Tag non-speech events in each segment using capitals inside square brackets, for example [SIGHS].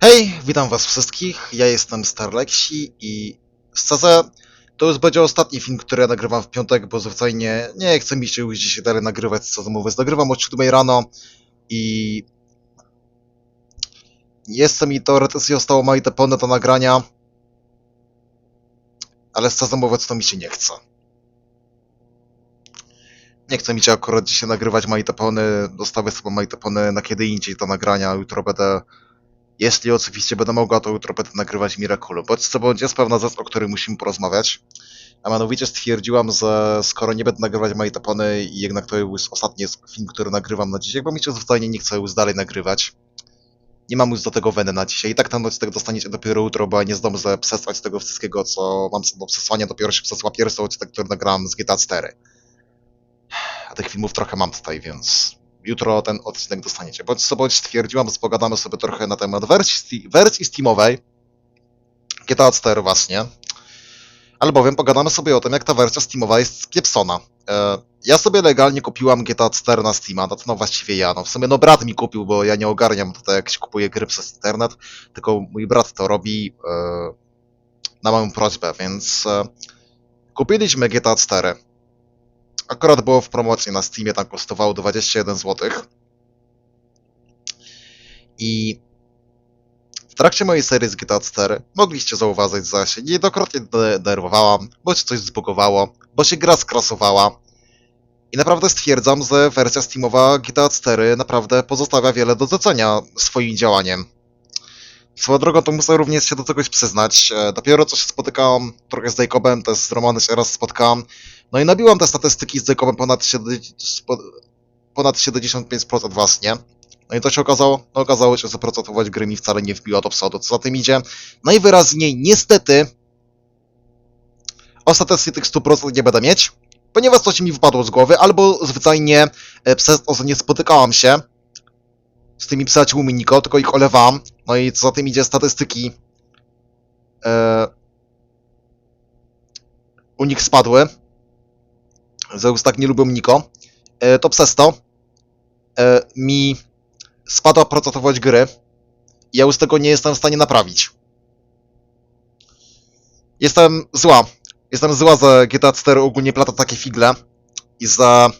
Hej, witam was wszystkich, ja jestem Starlexi i szczerze, to już będzie ostatni film, który ja nagrywam w piątek, bo zwyczajnie nie chce mi się już dzisiaj dalej nagrywać, co mówię, nagrywam o 7 rano i jeszcze mi teoretycznie zostało małe te pełne do nagrania, ale szczerze mówiąc, to mi się nie chce. Nie chce mi się akurat dzisiaj nagrywać majte pełny, dostawię sobie majte pełny na kiedy indziej do nagrania, jutro będę jeśli oczywiście będę mogła, to jutro będę nagrywać Miraculum. Bądź co bądź jest pewna rzecz, o której musimy porozmawiać. A mianowicie stwierdziłam, że skoro nie będę nagrywać mojej tapony i jednak to już ostatni film, który nagrywam na dzisiaj, bo mi się zwyczajnie nie chce już dalej nagrywać. Nie mam już do tego weny na dzisiaj. I tak ten odcinek dostaniecie dopiero jutro, bo ja nie zdążę przesłać tego wszystkiego, co mam do przesłania. Dopiero się przesła pierwszy odcinek, który nagrałem z GTA 4. A tych filmów trochę mam tutaj, więc jutro ten odcinek dostaniecie. Bądź co bądź stwierdziłam, że pogadamy sobie trochę na temat wersji, wersji Steamowej GTA 4 właśnie. Albowiem pogadamy sobie o tym, jak ta wersja Steamowa jest kiepsona. E, ja sobie legalnie kupiłam GTA 4 na Steama, no to no właściwie ja, no w sumie no brat mi kupił, bo ja nie ogarniam tutaj jak się kupuje gry przez internet, tylko mój brat to robi e, na moją prośbę, więc e, kupiliśmy GTA 4. Akurat było w promocji na Steamie, tam kosztowało 21 zł. I w trakcie mojej serii z GTA 4 mogliście zauważyć, że się niejednokrotnie denerwowałam, bo się coś zbugowało, bo się gra skrasowała. I naprawdę stwierdzam, że wersja Steamowa GTA 4 naprawdę pozostawia wiele do docenia swoim działaniem. Swoją drogą to muszę również się do czegoś przyznać. E, Dopiero co się spotykałem trochę z Jacobem, też z Romanem się raz spotkałem. No i nabiłam te statystyki z Jacobem ponad, 70 spo- ponad 75% właśnie. No i to się okazało, no okazało się, że procentować gry mi wcale nie wbiła do przodu. Co za tym idzie, najwyraźniej niestety ostatecznie tych 100% nie będę mieć, ponieważ coś mi wypadło z głowy, albo zwyczajnie e, przez to, że nie spotykałam się z tymi przyjaciółmi Niko, tylko ich olewałam. No i co za tym idzie statystyki e, u nich spadły. Że już tak nie lubią Niko. E, to przez to e, mi spadła procentowość gry i ja już tego nie jestem w stanie naprawić. Jestem zła. Jestem zła, że GTA 4 ogólnie plata takie figle i za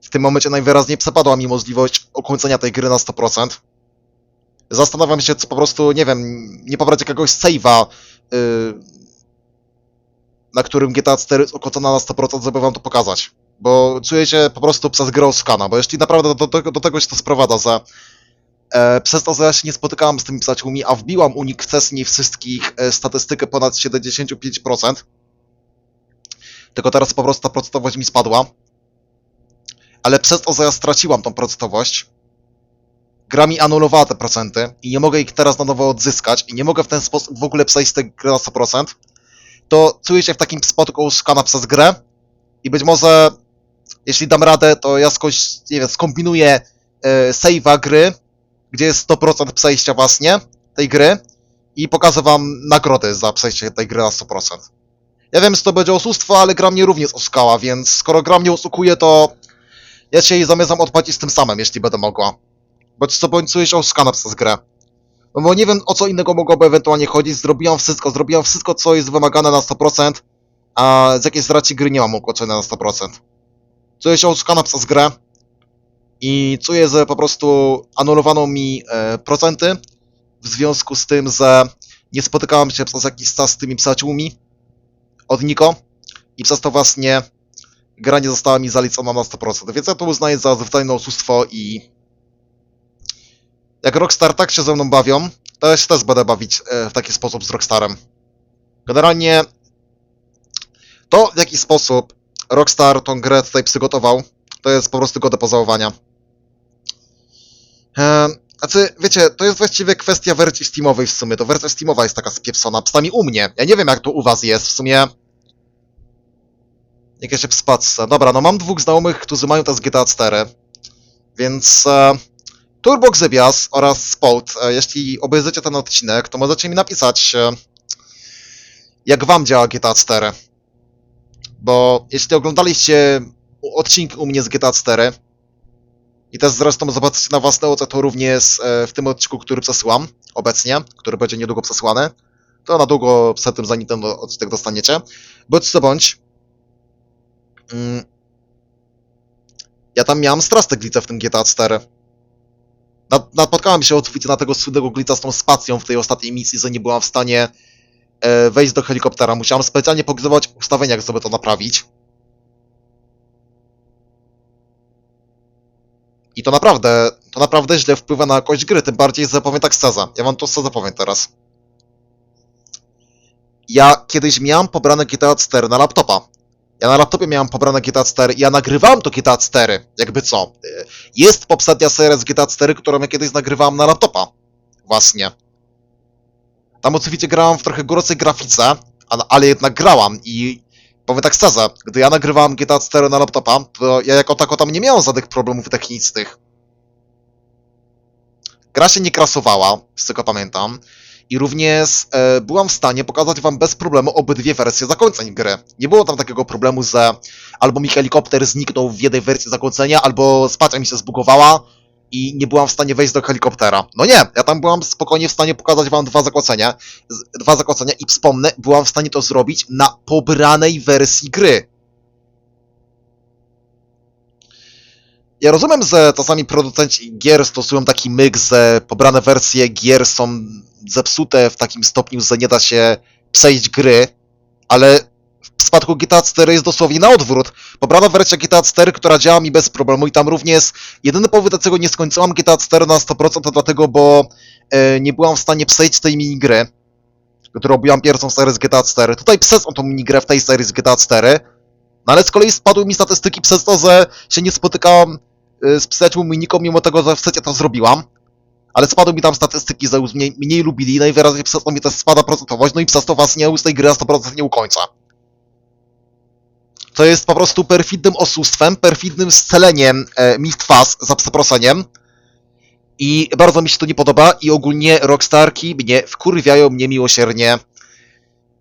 w tym momencie najwyraźniej przepadła mi możliwość ukończenia tej gry na 100%. Zastanawiam się, czy po prostu, nie wiem, nie pobrać jakiegoś save'a, yy, na którym GTA 4 jest ukończona na 100%, żeby wam to pokazać. Bo czuję się po prostu przez grę oszukana, bo jeśli naprawdę do, do, do tego się to sprowadza, że e, przez to, że ja się nie spotykałem z tymi przyjaciółmi, a wbiłam u nich wcześniej wszystkich e, statystykę ponad 75%, tylko teraz po prostu ta procentowość mi spadła, ale przez to, że ja straciłam tą procentowość, gra mi anulowała te procenty i nie mogę ich teraz na nowo odzyskać i nie mogę w ten sposób w ogóle przejść z tej gry na 100%, to czuję się w takim przypadku oszukana przez grę i być może jeśli dam radę, to ja skoś, nie wiem, skombinuję e, save'a gry, gdzie jest 100% przejścia właśnie tej gry i pokażę wam nagrody za przejście tej gry na 100%. Ja wiem, że to będzie oszustwo, ale gra mnie również oszukała, więc skoro gra mnie oszukuje, to ja się jej zamierzam odpłacić tym samym, jeśli będę mogła. Bo co bądź czuję się oszukana przez grę. No bo nie wiem, o co innego mogłoby ewentualnie chodzić, zrobiłam wszystko, zrobiłam wszystko, co jest wymagane na 100%, a z jakiejś racji gry nie mam ukończone na 100%. Czuję się oszukana przez grę i czuję, że po prostu anulowano mi e, procenty w związku z tym, że nie spotykałem się przez jakiś czas z tymi przyjaciółmi od Niko i przez to właśnie gra nie została mi zaliczona na 100%, więc ja to uznaję za zwyczajne oszustwo i jak Rockstar tak się ze mną bawią, to ja się też będę bawić e, w taki sposób z Rockstarem. Generalnie to, w jaki sposób Rockstar tą grę tutaj przygotował, to jest po prostu goda pozałowania. E, znaczy, wiecie, to jest właściwie kwestia wersji Steamowej w sumie. To wersja Steamowa jest taka spieprzona, przynajmniej u mnie. Ja nie wiem, jak to u was jest. W sumie... Jak ja się wspatrzę. Dobra, no mam dwóch znajomych, którzy mają teraz GTA 4. Więc... E, Turbo Grzybias oraz Spout, e, jeśli obejrzycie ten odcinek, to możecie mi napisać, e, jak wam działa GTA 4. Bo jeśli oglądaliście odcinki u mnie z GTA 4, I też zresztą zobaczycie na własne oczy to również e, w tym odcinku, który przesyłam obecnie, który będzie niedługo przesłany. To na długo przed tym, zanim ten odcinek dostaniecie. Bądź co bądź, mm, ja tam miałem straszne glice w tym GTA 4. Napotkałem się oczywiście na tego słynnego glica z tą spacją w tej ostatniej misji, że nie byłam w stanie e, wejść do helikoptera. Musiałem specjalnie pogrywać w ustawieniach, żeby to naprawić. I to naprawdę, to naprawdę źle wpływa na jakość gry, tym bardziej, że powiem tak szczerze. Ja wam to szczerze powiem teraz. Ja kiedyś miałem pobrane GTA 4 na laptopa. Ja na laptopie miałem pobrane GTA 4 i ja nagrywałem to GTA 4, jakby co. Y, Jest poprzednia seria z GTA 4, którą ja kiedyś nagrywałem na laptopa. Właśnie. Tam oczywiście grałem w trochę gorszej grafice, ale jednak grałam i powiem tak szczerze, gdy ja nagrywałem GTA 4 na laptopa, to ja jako tako tam nie miałem żadnych problemów technicznych. Gra się nie krasowała, z tego pamiętam. I również e, byłam w stanie pokazać wam bez problemu obydwie wersje zakończeń gry. Nie było tam takiego problemu, że albo mi helikopter zniknął w jednej wersji zakończenia, albo spacja mi się zbugowała i nie byłam w stanie wejść do helikoptera. No nie, ja tam byłam spokojnie w stanie pokazać wam dwa zakończenia, dwa zakończenia i wspomnę, byłam w stanie to zrobić na pobranej wersji gry. Ja rozumiem, że czasami producenci gier stosują taki myk, że pobrane wersje gier są zepsute w takim stopniu, że nie da się przejść gry, ale w przypadku GTA 4 jest dosłownie na odwrót. Pobrana wersja GTA 4, która działa mi bez problemu i tam również jedyny powód, dlaczego nie skończyłam GTA 4 na 100% to dlatego, bo e, nie byłam w stanie przejść tej minigry, którą robiłam pierwszą serię z GTA 4. Tutaj przeszłam tą minigrę w tej serii z GTA 4, no ale z kolei spadły mi statystyki przez to, że się nie spotykałam e, z przyjaciółmi Miniką, mimo tego, że w secie to zrobiłam. Ale spadły mi tam statystyki, że już mniej, mniej lubili, najwyraźniej przez to mi też spada procentowość, no i przez to was nie z tej gry na 100% nie ukończę. To jest po prostu perfidnym oszustwem, perfidnym sceleniem e, Mist za przeproszeniem. I bardzo mi się to nie podoba i ogólnie Rockstarki mnie wkurwiają mnie miłosiernie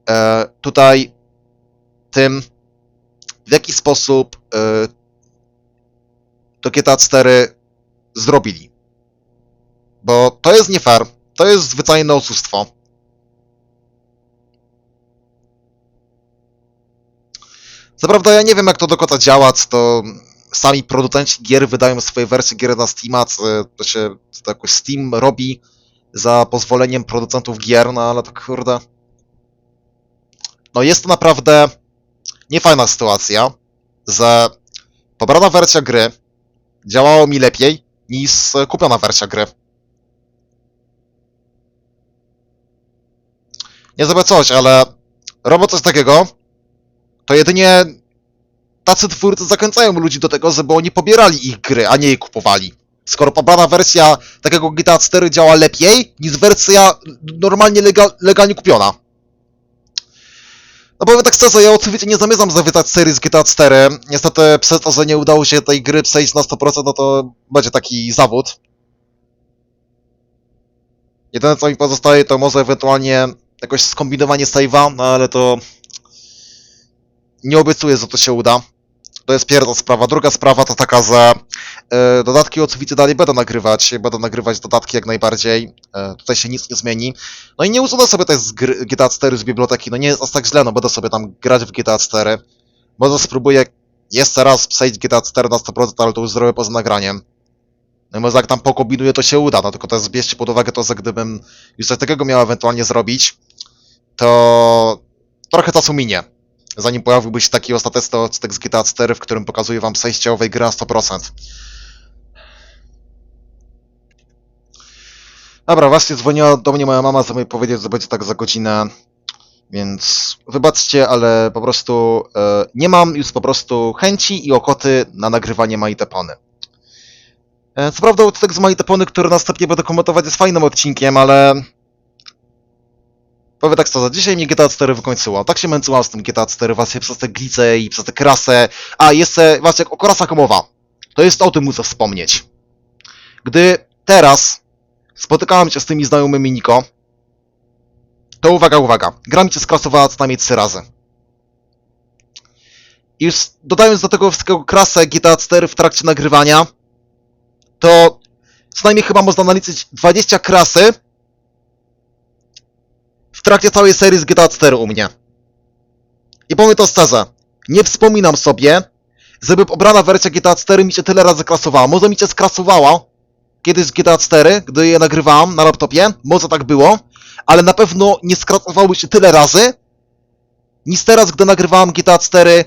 e, tutaj tym, w jaki sposób e, to GTA 4 zrobili. Bo to jest nie fair, to jest zwyczajne oszustwo. Co prawda ja nie wiem jak to do końca działa, to sami producenci gier wydają swoje wersje gier na Steama, to się to jakoś Steam robi za pozwoleniem producentów gier, no ale to kurde... No jest to naprawdę niefajna sytuacja, że pobrana wersja gry działała mi lepiej niż kupiona wersja gry. Nie żeby coś, ale robią coś takiego, to jedynie tacy twórcy zachęcają ludzi do tego, żeby oni pobierali ich gry, a nie je kupowali. Skoro pobrana wersja takiego GTA 4 działa lepiej niż wersja normalnie lega- legalnie kupiona. No powiem tak szczerze, ja oczywiście nie zamierzam zawietać serii z GTA 4. Niestety przez to, że nie udało się tej gry przejść na 100%, no to będzie taki zawód. Jedyne co mi pozostaje to może ewentualnie jakoś skombinowanie save'a, no ale to nie obiecuję, że to się uda. To jest pierwsza sprawa. Druga sprawa to taka, że e, dodatki oczywiście dalej będę nagrywać. Będę nagrywać dodatki jak najbardziej. E, tutaj się nic nie zmieni. No i nie usunę sobie też GTA 4 z biblioteki. No nie jest aż tak źle, no będę sobie tam grać w GTA 4. Może spróbuję jeszcze raz przejść GTA 4 na 100%, ale to już zrobię poza nagraniem. No i może jak tam pokombinuję, to się uda. No tylko też bierzcie pod uwagę to, że gdybym już coś takiego miał ewentualnie zrobić, to trochę czasu minie zanim pojawiłby się taki ostateczny odcinek z GTA 4, w którym pokazuję wam przejście gry na 100%. Dobra, właśnie dzwoniła do mnie moja mama, żeby mi powiedzieć, że będzie tak za godzinę, więc wybaczcie, ale po prostu e, nie mam już po prostu chęci i ochoty na nagrywanie Majtepony. E, co prawda odcinek z Majtepony, który następnie będę komentować jest fajnym odcinkiem, ale Powiem tak szczerze, dzisiaj mnie GTA 4 wykończyło. Tak się męczyłam z tym GTA 4 właśnie przez te glice i przez te krasę. A, jeszcze właśnie o krasach mowa. To jest o tym muszę wspomnieć. Gdy teraz spotykałem się z tymi znajomymi Niko, to uwaga, uwaga. Gra mi się skrasowała co najmniej 3 razy. I już dodając do tego wszystkiego krasę GTA 4 w trakcie nagrywania, to co najmniej chyba można naliczyć 20 krasy w trakcie całej serii z GTA 4 u mnie. I powiem to szczerze, nie wspominam sobie, żeby obrana wersja GTA 4 mi się tyle razy krasowała. Może mi się skrasowała kiedyś GTA 4, gdy je nagrywałem na laptopie, może tak było, ale na pewno nie skrasowały się tyle razy, niż teraz, gdy nagrywałem GTA 4,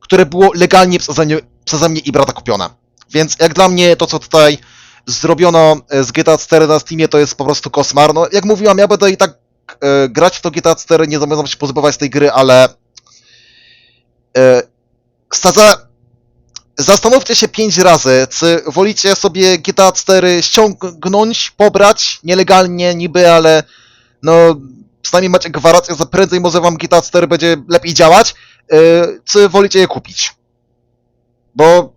które było legalnie przeze mnie, przeze mnie i brata kupione. Więc jak dla mnie to, co tutaj zrobiono e, z GTA 4 na Steamie, to jest po prostu koszmar. No, jak mówiłam, ja będę i tak e, grać w to GTA 4, nie zamierzam się pozbywać z tej gry, ale e, zastanówcie się pięć razy, czy wolicie sobie GTA 4 ściągnąć, pobrać nielegalnie niby, ale no przynajmniej macie gwarancję, że prędzej może wam GTA 4 będzie lepiej działać, yy, czy wolicie je kupić. Bo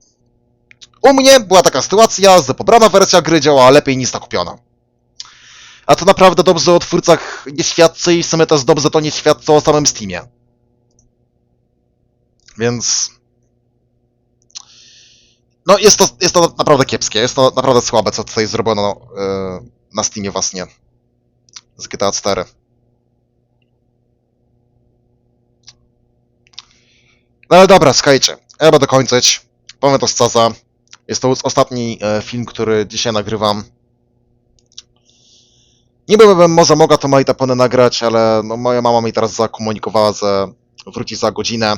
u mnie była taka sytuacja, że pobrana wersja gry działała lepiej niż ta kupiona. A to naprawdę dobrze o twórcach nie świadczy i w sumie też dobrze to nie świadczy o samym Steamie. Więc... No jest to, jest to naprawdę kiepskie, jest to naprawdę słabe, co tutaj zrobiono yy, na Steamie właśnie z GTA 4. No ale dobra, skajcie. Ja będę kończyć. Powiem to z Caza. Jest to ostatni e, film, który dzisiaj nagrywam. Niby bym może mogła to Majtapony nagrać, ale no, moja mama mi teraz zakomunikowała, że wróci za godzinę.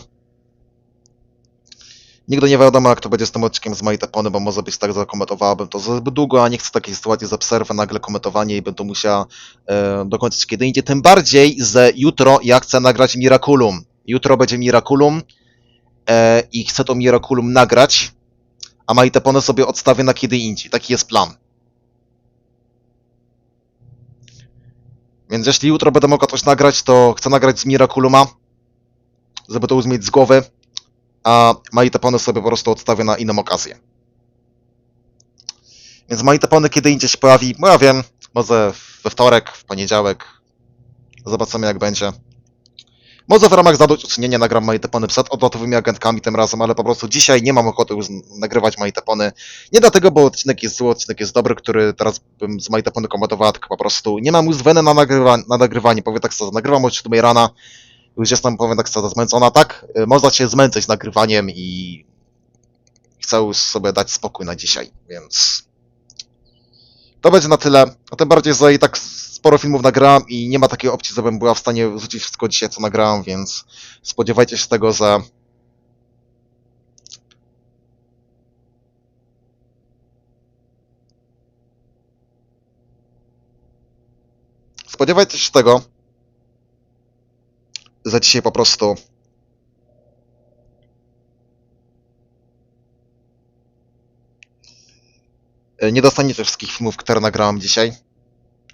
Nigdy nie wiadomo, jak to będzie z tym odcinkiem z Majtapony, bo może być tak, że komentowałabym to zbyt długo, a nie chcę takiej sytuacji, że przerwę nagle komentowanie i będę musiała e, dokończyć kiedy indziej. Tym bardziej, że jutro ja chcę nagrać Miraculum. Jutro będzie Miraculum e, i chcę to Miraculum nagrać, a Majtapony sobie odstawię na kiedy indziej. Taki jest plan. Więc jeśli jutro będę mogła coś nagrać, to chcę nagrać z Miraculuma, żeby to już mieć z głowy, a Majtapony sobie po prostu odstawię na inną okazję. Więc Majtapony kiedy indziej się pojawi, bo ja wiem, może we wtorek, w poniedziałek, zobaczymy jak będzie. Może w ramach zadośćuczynienia nagram Majtapony przed odlotowymi agentkami tym razem, ale po prostu dzisiaj nie mam ochoty już nagrywać Majtapony. Nie dlatego, bo odcinek jest zły, odcinek jest dobry, który teraz bym z Majtapony komentowała, tylko po prostu nie mam już weny na, nagrywa na nagrywanie. Powiem tak, co nagrywam o 7 rana, już jestem, powiem tak, co zmęczona, tak? Y, Można się zmęczyć nagrywaniem i chcę już sobie dać spokój na dzisiaj, więc to będzie na tyle. A tym bardziej, że i tak sporo filmów nagrałem i nie ma takiej opcji, żebym była w stanie wrzucić wszystko dzisiaj, co nagrałem, więc spodziewajcie się tego, że spodziewajcie się tego, że dzisiaj po prostu nie dostaniecie wszystkich filmów, które nagrałem dzisiaj.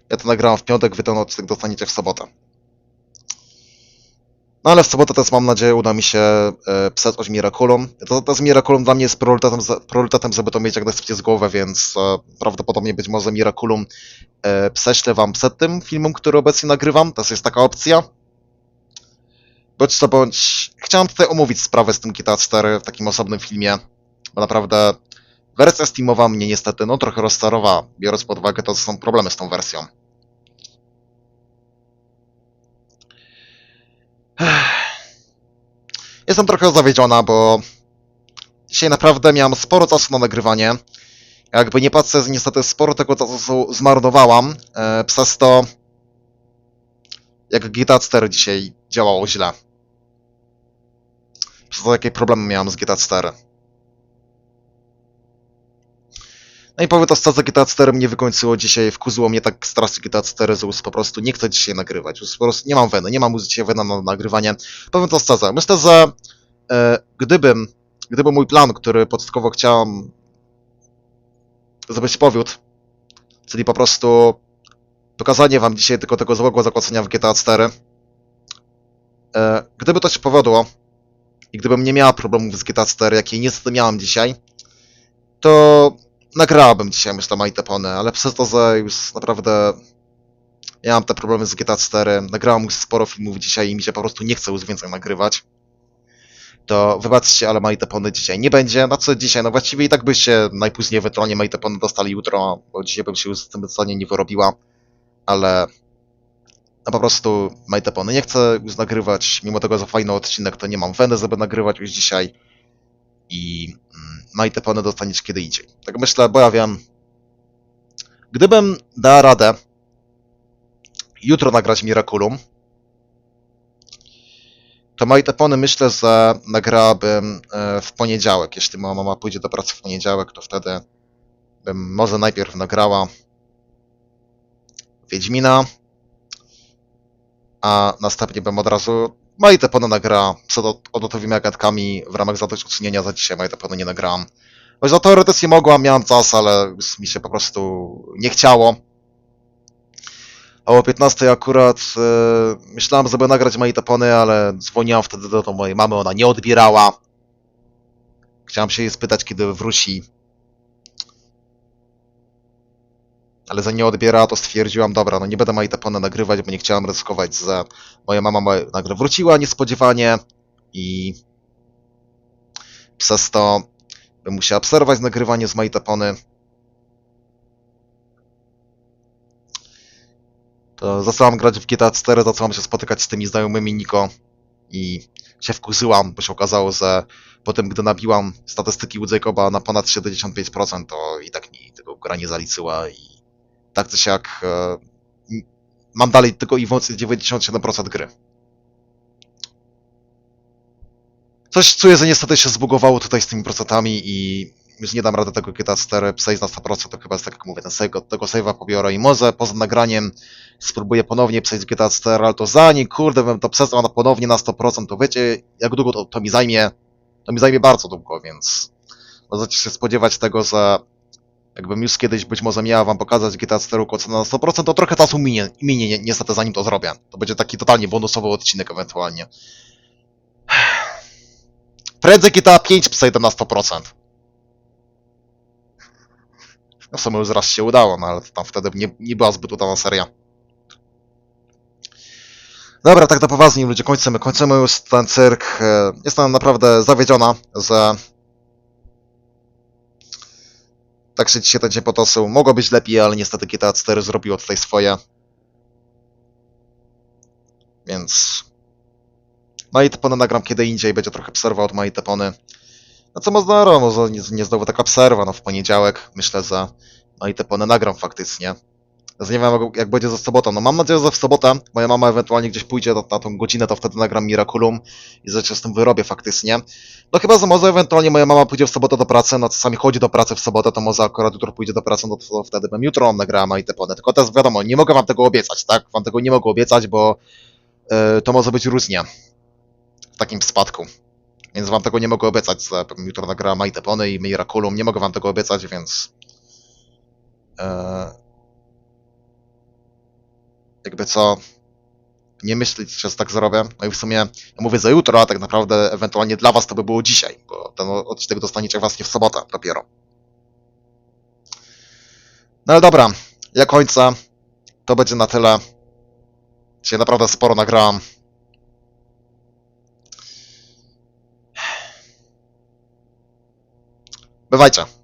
Ja to nagrałem w piątek, wy ten odcinek dostaniecie w sobotę. No ale w sobotę też mam nadzieję uda mi się e, pisać Miraculum. To, to z Miraculum dla mnie jest priorytetem, za- priorytetem, żeby to mieć jak najszybciej z głowy, więc e, prawdopodobnie być może Miraculum e, prześlę wam przed tym filmem, który obecnie nagrywam. To jest taka opcja. Bądź co bądź, chciałem tutaj omówić sprawę z tym GTA 4 w takim osobnym filmie, bo naprawdę wersja Steamowa mnie niestety no trochę rozczarowała, biorąc pod uwagę to, co są problemy z tą wersją. Jestem trochę zawiedziona, bo dzisiaj naprawdę miałem sporo czasu na nagrywanie. Jakby nie patrzę, niestety sporo tego czasu zmarnowałam, e, przez to jak GTA 4 dzisiaj działało źle. Przez to jakie problemy miałem z GTA 4. No i powiem to szczerze, GTA 4 mnie wykończyło dzisiaj, wkurzyło mnie tak strasznie GTA 4, że już po prostu nie chcę dzisiaj nagrywać. Już po prostu nie mam weny, nie mam dzisiaj wena na nagrywanie. Powiem to szczerze, myślę, że e, gdybym, gdyby mój plan, który początkowo chciałem, żeby się powiódł, czyli po prostu pokazanie wam dzisiaj tylko tego złego zakłócenia w GTA 4, e, gdyby to się powiodło i gdybym nie miała problemów z GTA 4, jakie niestety miałam dzisiaj, to nagrałabym dzisiaj, myślę, Majtepony, ale przez to, że już naprawdę ja mam te problemy z GTA 4, nagrałem już sporo filmów dzisiaj i mi się po prostu nie chce już więcej nagrywać, to wybaczcie, ale Majtepony dzisiaj nie będzie. Na co dzisiaj? No właściwie i tak byście najpóźniej ewentualnie Majtepony dostali jutro, bo dzisiaj bym się już z tym zdanie nie wyrobiła, ale no po prostu Majtepony nie chcę już nagrywać, mimo tego, że fajny odcinek, to nie mam weny, żeby nagrywać już dzisiaj i mm, Majtepony dostaniesz kiedy indziej. Tak myślę, bo ja wiem, gdybym dała radę jutro nagrać Miraculum, to Majtepony myślę, że nagrałabym e, w poniedziałek. Jeśli moja mama pójdzie do pracy w poniedziałek, to wtedy bym może najpierw nagrała Wiedźmina, a następnie bym od razu Majtepony nagrała przed od- odlotowymi agentkami w ramach zadośćuczynienia za dzisiaj Majtepony nie nagrałam. Bo za teoretycznie mogłam, miałam czas, ale mi się po prostu nie chciało. A o 15 akurat e, myślałam, żeby nagrać moje tapony, ale dzwoniłam wtedy do, do mojej mamy, ona nie odbierała. Chciałam się jej spytać, kiedy wróci. Ale za nie odbierała, to stwierdziłam, dobra, no nie będę mojej tapony nagrywać, bo nie chciałam ryzykować, że moja mama nagle wróciła niespodziewanie i przez to bym musiała obserwować nagrywanie z mojej tapony. to zaczęłam grać w GTA 4, zaczęłam się spotykać z tymi znajomymi Niko i się wkurzyłam, bo się okazało, że potem gdy nabiłam statystyki u Jacoba na ponad 75%, to i tak mi tego gra nie zaliczyła i tak czy siak e, mam dalej tylko i wyłącznie 97% gry. Coś czuję, że niestety się zbugowało tutaj z tymi procentami i już nie dam rady tego GTA 4 przejść na 100%, to chyba jest tak jak mówię, ten save, tego save'a pobiorę i może poza nagraniem spróbuję ponownie przejść GTA 4, ale to zanim, kurde, bym to przesłał na ponownie na 100%, to wiecie, jak długo to, to mi zajmie? To mi zajmie bardzo długo, więc możecie się spodziewać tego, że jakbym już kiedyś być może miała wam pokazać GTA 4 ocenę na 100%, to trochę czasu minie, minie ni- niestety zanim to zrobię. To będzie taki totalnie bonusowy odcinek ewentualnie. [SIGHS] Prędzej GTA 5 przejdę na 100%. No w sumie już raz się udało, no ale to tam wtedy nie, nie była zbyt udana seria. Dobra, tak na poważnie ludzie, kończymy, kończymy już ten cyrk. E, Jestem naprawdę zawiedziona, że tak się dzisiaj ten dzień potoczył. Mogło być lepiej, ale niestety GTA 4 zrobiło tutaj swoje. Więc moje tepony nagram kiedy indziej, będzie trochę obserwa od mojej tepony. No co no, może nie, nie znowu taka obserwa, no w poniedziałek myślę, że moje tepony nagram faktycznie. Z nie wiem, jak- będzie ze sobotą. No mam nadzieję, że w sobotę moja mama ewentualnie gdzieś pójdzie na, na tą godzinę, to wtedy nagram Miraculum i się z tym wyrobię faktycznie. No chyba, że może ewentualnie moja mama pójdzie w sobotę do pracy, no czasami chodzi do pracy w sobotę, to może akurat jutro pójdzie do pracy, no to wtedy bym jutro nagrała i te pony. Tylko też wiadomo, nie mogę wam tego obiecać, tak? Wam tego nie mogę obiecać, bo yy, to może być różnie w takim spadku. Więc wam tego nie mogę obiecać, że jutro nagrała Majtepony i Miraculum, nie mogę wam tego obiecać, więc... Yy, jakby co, nie myśleć, że tak zrobię. No i w sumie, ja mówię za jutro, a tak naprawdę ewentualnie dla was to by było dzisiaj, bo ten odcinek dostaniecie właśnie w sobotę dopiero. No ale dobra, ja kończę. To będzie na tyle. Dzisiaj naprawdę sporo nagrałam. Bywajcie.